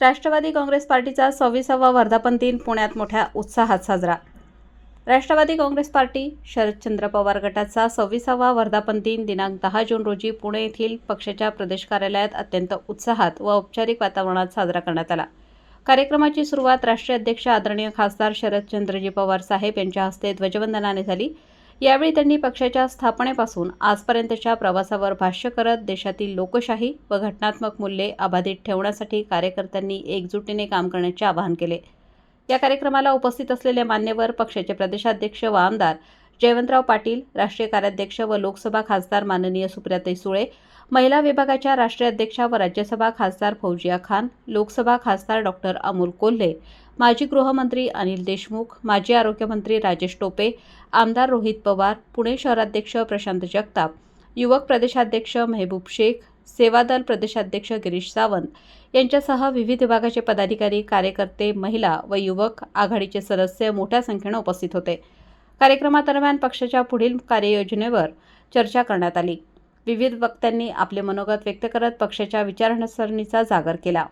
राष्ट्रवादी काँग्रेस पार्टीचा सव्वीसावा वर्धापन दिन पुण्यात मोठ्या उत्साहात साजरा. राष्ट्रवादी काँग्रेस पार्टी शरदचंद्र पवार गटाचा सव्वीसावा वर्धापन दिन दिनांक दहा जून रोजी पुणे येथील पक्षाच्या प्रदेश कार्यालयात अत्यंत उत्साहात व औपचारिक वातावरणात साजरा करण्यात आला. कार्यक्रमाची सुरुवात राष्ट्रीय अध्यक्ष आदरणीय खासदार शरदचंद्रजी पवार साहेब यांच्या हस्ते ध्वजवंदनाने झाली. यावेळी त्यांनी पक्षाच्या स्थापनेपासून आजपर्यंतच्या प्रवासावर भाष्य करत देशातील लोकशाही व घटनात्मक मूल्ये अबाधित ठेवण्यासाठी कार्यकर्त्यांनी एकजुटीने काम करण्याचे आवाहन केले. या कार्यक्रमाला उपस्थित असलेले मान्यवर पक्षाचे प्रदेशाध्यक्ष व आमदार जयवंतराव पाटील राष्ट्रीय कार्याध्यक्ष व लोकसभा खासदार माननीय सुप्रियाताई सुळे महिला विभागाच्या राष्ट्रीय अध्यक्षा व राज्यसभा खासदार फौजिया खान लोकसभा खासदार डॉक्टर अमोल कोल्हे माजी गृहमंत्री अनिल देशमुख माजी आरोग्यमंत्री राजेश टोपे आमदार रोहित पवार पुणे शहराध्यक्ष प्रशांत जगताप युवक प्रदेशाध्यक्ष मेहबूब शेख सेवादल प्रदेशाध्यक्ष गिरीश सावंत यांच्यासह विविध विभागाचे पदाधिकारी कार्यकर्ते महिला व युवक आघाडीचे सदस्य मोठ्या संख्येनं उपस्थित होते. कार्यक्रमादरम्यान पक्षाच्या पुढील कार्ययोजनेवर चर्चा करण्यात आली. विविध वक्त्यांनी आपले मनोगत व्यक्त करत पक्षाच्या विचारसरणीचा जागर केला.